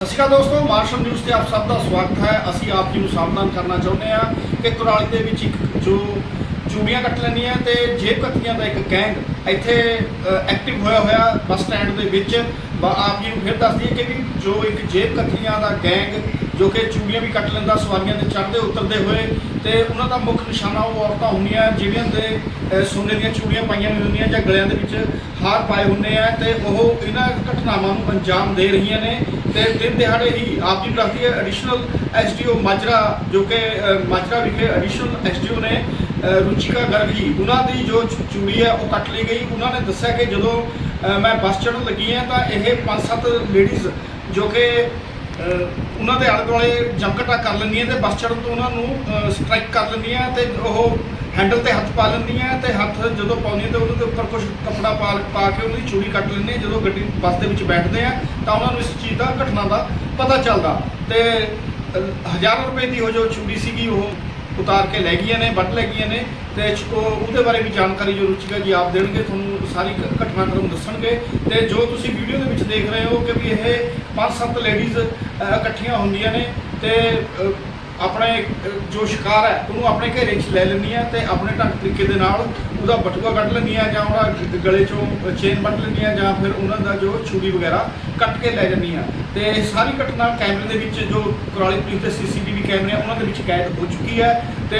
ਸਤਿ ਸ਼੍ਰੀ ਅਕਾਲ ਦੋਸਤੋ martial news ਤੇ ਆਪ ਸਭ ਦਾ ਸਵਾਗਤ ਹੈ। ਅਸੀਂ ਆਪ ਜੀ ਨੂੰ ਸਾਵਧਾਨ ਕਰਨਾ ਚਾਹੁੰਦੇ ਹਾਂ ਕਿ ਕੁਰਾਲੀ ਦੇ ਵਿੱਚ ਇੱਕ ਜੋ ਚੂੜੀਆਂ ਕੱਟ ਲੈਂਦੀਆਂ ਤੇ ਜੇਬ ਕੱਤੀਆਂ ਦਾ ਇੱਕ ਗੈਂਗ ਇੱਥੇ ਐਕਟਿਵ ਹੋਇਆ ਹੋਇਆ ਬੱਸ ਸਟੈਂਡ ਦੇ ਵਿੱਚ। ਬ- ਆਪ ਜੀ ਨੂੰ ਫਿਰ ਦੱਸ ਦਈਏ ਕਿ ਜੋ ਇੱਕ ਜੇਬ ਕੱਤੀਆਂ ਦਾ ਗੈਂਗ ਜੋ ਕਿ ਚੂੜੀਆਂ ਵੀ ਕੱਟ ਲੈਂਦਾ, ਸਵਾਰੀਆਂ ਦੇ ਚੜ੍ਹਦੇ, ਉਤਰਦੇ ਹੋਏ ਤੇ ਉਹਨਾਂ ਦਾ ਮੁੱਖ ਨਿਸ਼ਾਨਾ ਉਹ ਔਰਤਾਂ ਹੁੰਦੀਆਂ, ਜਿਹੜੀਆਂ ਦੇ ਸੋਨੇ ਦੀਆਂ ਚੂੜੀਆਂ ਪਾਈਆਂ ਹੋਈਆਂ ਹੁੰਦੀਆਂ ਜਾਂ ਗਲਿਆਂ ਦੇ ਵਿੱਚ ਹਾਰ ਪਾਏ ਹੁੰਦੇ ਆ ਤੇ ਉਹ ਇਹਨਾਂ ਘਟਨਾਵਾਂ ਨੂੰ ਅੰਜਾਮ ਦੇ ਰਹੀਆਂ ਨੇ। ਤੇ ਦਿਨ ਦਿਹਾੜੇ ਹੀ ਆਪ ਜੀ ਨੂੰ ਦੱਸਦੀ ਹੈ ਐਡੀਸ਼ਨਲ ਐਸਡੀਓ ਮਾਜਰਾ, ਜੋ ਕਿ ਮਾਜਰਾ ਵਿਖੇ ਐਡੀਸ਼ਨਲ ਐਸਡੀਓ ਨੇ ਰੁਚਿਕਾ ਗਰਗ ਜੀ, ਉਹਨਾਂ ਦੀ ਜੋ ਚੂ- ਚੂੜੀ ਹੈ, ਉਹ ਕੱਟ ਲਈ ਗਈ। ਉਹਨਾਂ ਨੇ ਦੱਸਿਆ ਕਿ ਜਦੋਂ ਮੈਂ ਬੱਸ ਚੜ੍ਹਨ ਲੱਗੀ ਹਾਂ, ਤਾਂ ਇਹ ਪੰਜ ਸੱਤ ਲੇਡੀਜ਼ ਜੋ ਕਿ ਉਹਨਾਂ ਦੇ ਆਲੇ ਦੁਆਲੇ ਜੰਕਟਾ ਕਰ ਲੈਂਦੀਆਂ ਤੇ ਬੱਸ ਚੜ੍ਹਨ ਤੋਂ ਉਹਨਾਂ ਨੂੰ ਸਟ੍ਰਾਈਕ ਕਰ ਲੈਂਦੀਆਂ ਤੇ ਉਹ ਹੈਂਡਲ ਤੇ ਹੱਥ ਪਾ ਲੈਂਦੀਆਂ ਤੇ ਹੱਥ ਜਦੋਂ ਪਾਉਂਦੀਆਂ ਤੇ ਉਹਦੇ ਉੱਪਰ ਕੁਝ ਕੱਪੜਾ ਪਾ ਪਾ ਕੇ ਉਹਨਾਂ ਦੀ ਚੂੜੀ ਕੱਟ ਲੈਂਦੀਆਂ ਜਦੋਂ ਗੱਡੀ ਬੱਸ ਦੇ ਵਿੱਚ ਬੈਠਦੇ ਆ ਤਾਂ ਉਹਨਾਂ ਨੂੰ ਇਸ ਚੀਜ਼ ਦਾ, ਘਟਨਾ ਦਾ ਪਤਾ ਚੱਲਦਾ। ਤੇ ਹਜ਼ਾਰਾਂ ਰੁਪਏ ਦੀ ਉਹ ਜੋ ਚੂੜੀ ਸੀਗੀ ਉਹ ਉਤਾਰ ਕੇ ਲੈ ਗਈਆਂ ਨੇ, ਵੱਢ ਲੈ ਗਈਆਂ ਨੇ ਤੇ ਉਹਦੇ ਬਾਰੇ ਵੀ ਜਾਣਕਾਰੀ ਜੋ ਰੁਚਿਕਾ ਜੀ, ਆਪ ਦੇਣਗੇ, ਤੁਹਾਨੂੰ ਸਾਰੀ ਘ- ਘਟਨਾਕ੍ਰਮ ਦੱਸਣਗੇ। ਤੇ ਜੋ ਤੁਸੀਂ ਵੀਡੀਓ ਦੇ ਵਿੱਚ ਦੇਖ ਰਹੇ ਹੋ ਕਿ ਵੀ ਇਹ ਪੰਜ ਸੱਤ ਲੇਡੀਜ਼ ਇਕੱਠੀਆਂ ਹੁੰਦੀਆਂ ਨੇ ਤੇ ਆਪਣੇ ਜੋ ਸ਼ਿਕਾਰ ਹੈ ਉਹਨੂੰ ਆਪਣੇ ਘੇਰੇ 'ਚ ਲੈ ਲੈਂਦੀਆਂ ਤੇ ਆਪਣੇ ਢੰਗ ਤਰੀਕੇ ਦੇ ਨਾਲ ਉਹਦਾ ਬਟੂਆ ਕੱਢ ਲੈਂਦੀਆਂ ਜਾਂ ਉਹਦਾ ਗਲੇ 'ਚੋਂ ਚੇਨ ਵੱਢ ਲੈਂਦੀਆਂ ਜਾਂ ਫਿਰ ਉਹਨਾਂ ਦਾ ਜੋ ਚੂੜੀ ਵਗੈਰਾ ਕੱਟ ਕੇ ਲੈ ਜਾਂਦੀਆਂ ਤੇ ਇਹ ਸਾਰੀ ਘਟਨਾ ਕੈਮਰੇ ਦੇ ਵਿੱਚ ਜੋ ਕੁਰਾਲੀ ਪੁਲਿਸ ਦੇ ਸੀਸੀਟੀਵੀ ਕੈਮਰੇ ਆ ਉਹਨਾਂ ਦੇ ਵਿੱਚ ਕੈਦ ਹੋ ਚੁੱਕੀ ਹੈ ਤੇ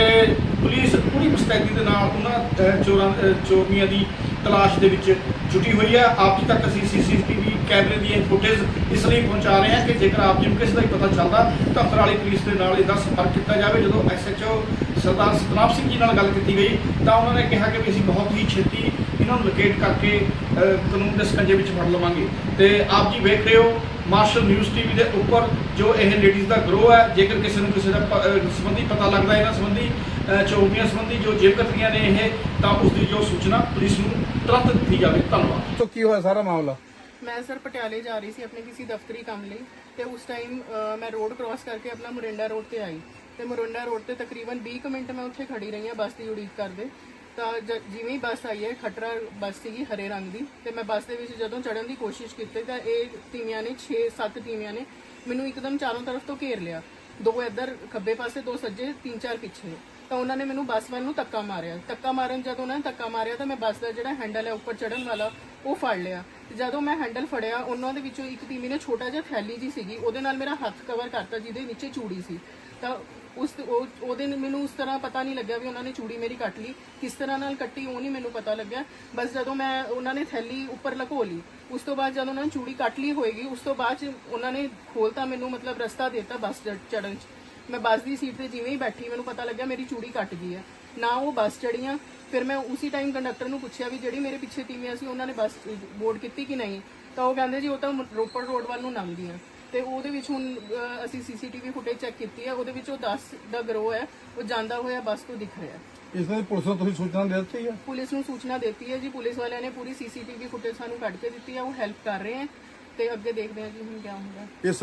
ਪੁਲਿਸ ਪੂਰੀ ਮੁਸਤੈਦੀ ਦੇ ਨਾਲ ਉਹਨਾਂ ਅ, ਚੋਰਾਂ ਚੋਰੀਆਂ ਦੀ ਤਲਾਸ਼ ਦੇ ਵਿੱਚ ਜੁਟੀ ਹੋਈ ਹੈ। ਆਪ ਜੀ ਤੱਕ ਅਸੀਂ ਸੀਸੀਟੀਵੀ ਕੈਮਰੇ ਦੀ ਇਹ ਫੁਟੇਜ ਇਸ ਲਈ ਪਹੁੰਚਾ ਰਹੇ ਹਾਂ ਕਿ ਜੇਕਰ ਆਪ ਜੀ ਨੂੰ ਕਿਸੇ ਦਾ ਹੀ ਪਤਾ ਚੱਲਦਾ ਤਾਂ ਕੁਰਾਲੀ ਪੁਲਿਸ ਦੇ ਨਾਲ ਇਹਦਾ ਸੰਪਰਕ ਕੀਤਾ ਜਾਵੇ। ਜਦੋਂ ਐਸਐਚਓ ਸਰਦਾਰ ਸਤਨਾਮ ਸਿੰਘ ਜੀ ਨਾਲ ਗੱਲ ਕੀਤੀ ਗਈ ਤਾਂ ਉਹਨਾਂ ਨੇ ਕਿਹਾ ਕਿ ਵੀ ਅਸੀਂ ਬਹੁਤ ਹੀ ਛੇਤੀ ਇਹਨਾਂ ਨੂੰ ਲੋਕੇਟ ਕਰਕੇ ਕਾਨੂੰਨ ਦੇ ਸਕੰਜੇ ਵਿੱਚ ਫੜ ਲਵਾਂਗੇ। ਤੇ ਆਪ ਜੀ ਵੇਖ ਰਹੇ ਹੋ ਮਾਰਸ਼ਲ ਨਿਊਜ਼ ਟੀਵੀ ਦੇ ਉੱਪਰ ਜੋ ਇਹ ਲੇਡੀਜ਼ ਦਾ ਗਰੋਹ ਹੈ ਜੇਕਰ ਕਿਸੇ ਨੂੰ ਕਿਸੇ ਦਾ ਸੰਬੰਧੀ ਪਤਾ ਲੱਗਦਾ ਇਹਨਾਂ ਸੰਬੰਧੀ ਅ, ਚੌਕੀਆਂ ਸੰਬੰਧੀ ਜੋ ਜੇਬ ਕਤਰੀਆਂ ਨੇ ਇਹ ਤਾਂ ਉਸ ਦੀ ਜੋ ਸੂਚਨਾ ਪੁਲਿਸ ਨੂੰ ਤੁਰੰਤ ਦਿੱਤੀ ਜਾਵੇ। ਧੰਨਵਾਦ। ਤੋਂ ਕੀ ਹੋਇਆ? ਸਾਰਾ ਮਾਮਲਾ? ਮੈਂ ਸਰ ਪਟਿਆਲੇ ਜਾ ਰਹੀ ਸੀ ਆਪਣੇ ਕਿਸੇ ਦਫ਼ਤਰੀ ਕੰਮ ਲਈ ਤੇ ਉਸ ਟਾਈਮ ਮੈਂ ਰੋਡ ਕ੍ਰਾਸ ਕਰਕੇ ਆਪਣਾ ਮੁਰਿੰਡਾ ਰੋਡ ਤੇ ਆਈ। ਤੇ ਮੁਰਿੰਡਾ ਰੋਡ ਤੇ ਤਕਰੀਬਨ 20 ਕੁ ਮਿੰਟ ਮੈਂ ਉੱਥੇ ਖੜੀ ਰਹੀ ਹਾਂ ਬੱਸ ਦੀ ਉਡੀਕ ਕਰਦੇ। ਤਾਂ ਜ- ਜਿਵੇਂ ਹੀ ਬੱਸ ਆਈ ਹੈ ਖਟਰਾ ਬੱਸ ਸੀਗੀ ਹਰੇ ਰੰਗ ਦੀ ਤੇ ਮੈਂ ਬੱਸ ਦੇ ਵਿੱਚ ਜਦੋਂ ਚੜਨ ਦੀ ਕੋਸ਼ਿਸ਼ ਕੀਤੀ ਤਾਂ ਇਹ ਤੀਵੀਆਂ ਨੇ 6-7 ਤੀਵੀਆਂ ਨੇ ਮੈਨੂੰ ਇੱਕਦਮ ਚਾਰੋਂ ਤਰਫ ਤੋਂ ਘੇਰ ਲਿਆ। ਦੋ ਇੱਧਰ ਖੱਬੇ ਪਾਸੇ, ਦੋ ਸੱਜੇ, ਤਿੰਨ ਚਾਰ ਪਿੱਛੇ। ਤਾਂ ਉਹਨਾਂ ਨੇ ਮੈਨੂੰ ਬੱਸ ਵੱਲ ਨੂੰ ਧੱਕਾ ਮਾਰਿਆ। ਧੱਕਾ ਮਾਰਨ ਜਦੋਂ ਉਹਨਾਂ ਨੇ ਧੱਕਾ ਮਾਰਿਆ ਤਾਂ ਮੈਂ ਬੱਸ ਦਾ ਜਿਹੜਾ ਹੈਂਡਲ ਹੈ ਉੱਪਰ ਚੜਨ ਵਾਲਾ, ਉਹ ਫੜ ਲਿਆ। ਜਦੋਂ ਮੈਂ ਹੈਂਡਲ ਫੜਿਆ, ਉਹਨਾਂ ਦੇ ਵਿੱਚੋਂ ਇੱਕ ਤੀਵੀ ਨੇ ਛੋਟਾ ਜਿਹਾ ਥੈਲੀ ਜੀ ਸੀਗੀ, ਉਹਦੇ ਨਾਲ ਮੇਰਾ ਹੱਥ ਕਵਰ ਕਰਤਾ ਜਿਹਦੇ ਨੀਚੇ ਚੂੜੀ ਸੀ। ਤਾਂ ਉਸ ਉਹਦੇ ਮੈਨੂੰ ਉਸ ਤਰ੍ਹਾਂ ਪਤਾ ਨਹੀਂ ਲੱਗਿਆ ਵੀ ਉਹਨਾਂ ਨੇ ਚੂੜੀ ਮੇਰੀ ਕੱਟ ਲਈ। ਕਿਸ ਤਰ੍ਹਾਂ ਨਾਲ ਕੱਟੀ ਉਹ ਨਹੀਂ ਮੈਨੂੰ ਪਤਾ ਲੱਗਿਆ। ਬਸ ਜਦੋਂ ਮੈਂ ਉਹਨਾਂ ਨੇ ਥੈਲੀ ਉੱਪਰ ਲਕੋ ਲਈ, ਉਸ ਤੋਂ ਬਾਅਦ ਜਦੋਂ ਉਹਨਾਂ ਨੇ ਚੂੜੀ ਕੱਟ ਲਈ ਹੋਏਗੀ, ਉਸ ਤੋਂ ਬਾਅਦ 'ਚ ਉਹਨਾਂ ਨੇ ਖੋਲਤਾ ਮੈਨੂੰ, ਮਤਲਬ ਰਸਤਾ ਦਿੱਤਾ ਬੱਸ ਚੜਨ 'ਚ। ਮੈਂ ਬੱਸ ਦੀ ਸੀਟ ਤੇ ਜਿਵੇਂ ਹੀ ਬੈਠੀ ਮੈਨੂੰ ਪਤਾ ਲੱਗਿਆ ਮੇਰੀ ਚੂੜੀ ਕੱਟ ਗਈ ਹੈ ਨਾ ਉਹ ਬੱਸ ਚੜੀਆਂ ਫਿਰ ਮੈਂ ਉਸੇ ਟਾਈਮ ਕੰਡਕਟਰ ਨੂੰ ਪੁੱਛਿਆ ਵੀ ਜਿਹੜੀ ਮੇਰੇ ਪਿੱਛੇ ਟੀਮੀਆਂ ਸੀ ਉਹਨਾਂ ਨੇ ਬੱਸ ਬੋਰਡ ਕੀਤੀ ਕਿ ਨਹੀਂ? ਤਾਂ ਉਹ ਕਹਿੰਦੇ ਜੀ ਉਹ ਤਾਂ ਰੋਪੜ ਰੋਡ ਵੱਲ ਨੂੰ ਲੰਘਦੀਆਂ। ਤੇ ਉਹਦੇ ਵਿੱਚ ਹੁਣ ਅਸੀਂ ਸੀਸੀਟੀਵੀ ਫੁਟੇਜ ਚੈੱਕ ਕੀਤੀ ਹੈ ਉਹਦੇ ਵਿੱਚ ਉਹ 10 ਦਾ ਗਰੋਹ ਹੈ ਉਹ ਜਾਂਦਾ ਹੋਇਆ ਬੱਸ ਤੋਂ ਦਿਖ ਰਿਹਾ। ਹੈ ਇਸ ਲਈ ਪੁਲਿਸ ਨੂੰ ਤੁਸੀਂ ਸੂਚਨਾ ਦੇ ਦਿੱਤੀ ਹੈ ਪੁਲਿਸ ਨੂੰ ਸੂਚਨਾ ਦਿੱਤੀ ਹੈ ਜੀ ਪੁਲਿਸ ਵਾਲਿਆਂ ਨੇ ਪੂਰੀ ਸੀਸੀਟੀਵੀ ਫੁਟੇਜ ਸਾਨੂੰ ਕੱਢ ਕੇ ਦਿੱਤੀ ਹੈ ਉਹ ਹੈਲਪ ਕਰ ਰਹੇ ਹੈ ਤੇ ਅੱਗੇ ਦੇਖਦੇ ਹਾਂ ਜੀ ਹੁਣ ਕੀ ਹੁੰਦਾ।